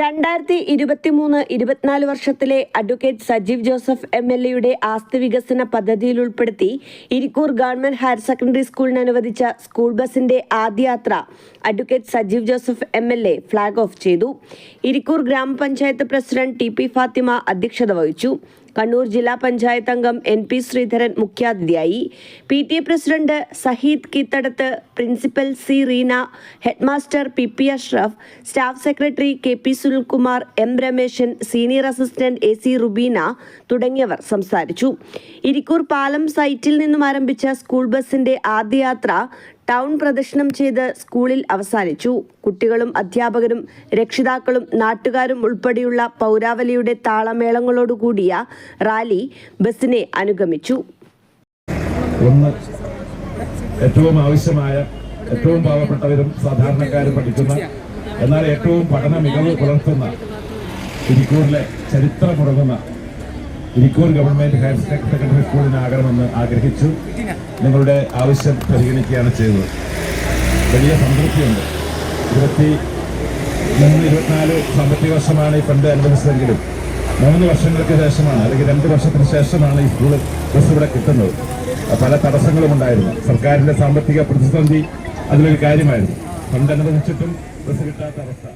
രണ്ടായിരത്തി ഇരുപത്തിമൂന്ന് ഇരുപത്തിനാല് വർഷത്തിലെ advocate Sajeev Joseph M L എയുടെ ആസ്തി വികസന പദ്ധതിയിൽ ഉൾപ്പെടുത്തി ഇരിക്കൂർ ഗവൺമെന്റ് ഹയർ സെക്കൻഡറി സ്കൂളിന് അനുവദിച്ച സ്കൂൾ ബസിന്റെ ആദ്യ യാത്ര advocate Sajeev Joseph M L A flag off ചെയ്തു. ഇരിക്കൂർ ഗ്രാമപഞ്ചായത്ത് പ്രസിഡന്റ് ടി പി ഫാത്തിമ അധ്യക്ഷത വഹിച്ചു. കണ്ണൂർ ജില്ലാ പഞ്ചായത്ത് അംഗം എൻ പി ശ്രീധരൻ മുഖ്യാതിഥിയായി. P T A president Saheed Keethadath principal C Reena headmaster P P Ashraf staff secretary K P Sunilkumar M Rameshan senior assistant A C Rubeena തുടങ്ങിയവർ സംസാരിച്ചു. ഇരിക്കൂർ പാലം സൈറ്റിൽ നിന്നും ആരംഭിച്ച സ്കൂൾ ബസിന്റെ ആദ്യ യാത്ര ടൗൺ പ്രദർശനം ചെയ്ത് സ്കൂളിൽ അവസാനിച്ചു. കുട്ടികളും അധ്യാപകരും രക്ഷിതാക്കളും നാട്ടുകാരും ഉൾപ്പെടെയുള്ള പൗരാവലിയുടെ താളമേളങ്ങളോടുകൂടിയ റാലി ബസിനെ അനുഗമിച്ചു. ഏറ്റവും ആവശ്യമായ ഏറ്റവും പാവപ്പെട്ടവരും സാധാരണക്കാരും പഠിക്കുന്ന എന്നാൽ ഏറ്റവും പഠന മികവ് പുലർത്തുന്ന ഇരിക്കൂറിലെ ചരിത്രമുറങ്ങുന്ന ഇരിക്കൂർ ഗവൺമെന്റ് ഹയർ സെക്കൻഡറി സ്കൂളിനാകണമെന്ന് ആഗ്രഹിച്ചു. നിങ്ങളുടെ ആവശ്യം പരിഗണിക്കുകയാണ് ചെയ്തത്. വലിയ സംതൃപ്തിയുണ്ട്. ഇരുപത്തി മൂന്ന് ഇരുപത്തിനാല് സാമ്പത്തിക വർഷമാണ് ഈ ഫണ്ട് അനുവദിച്ചതെങ്കിലും മൂന്ന് വർഷങ്ങൾക്ക് ശേഷമാണ് അല്ലെങ്കിൽ രണ്ട് വർഷത്തിന് ശേഷമാണ് ഈ സ്കൂൾ ബസ് ഇവിടെ കിട്ടുന്നത്. പല തടസ്സങ്ങളും ഉണ്ടായിരുന്നു. സർക്കാരിന്റെ സാമ്പത്തിക പ്രതിസന്ധി അതിലൊരു കാര്യമായിരുന്നു. ഫണ്ട് അനുവദിച്ചിട്ടും ബസ് കിട്ടാത്ത അവസ്ഥ.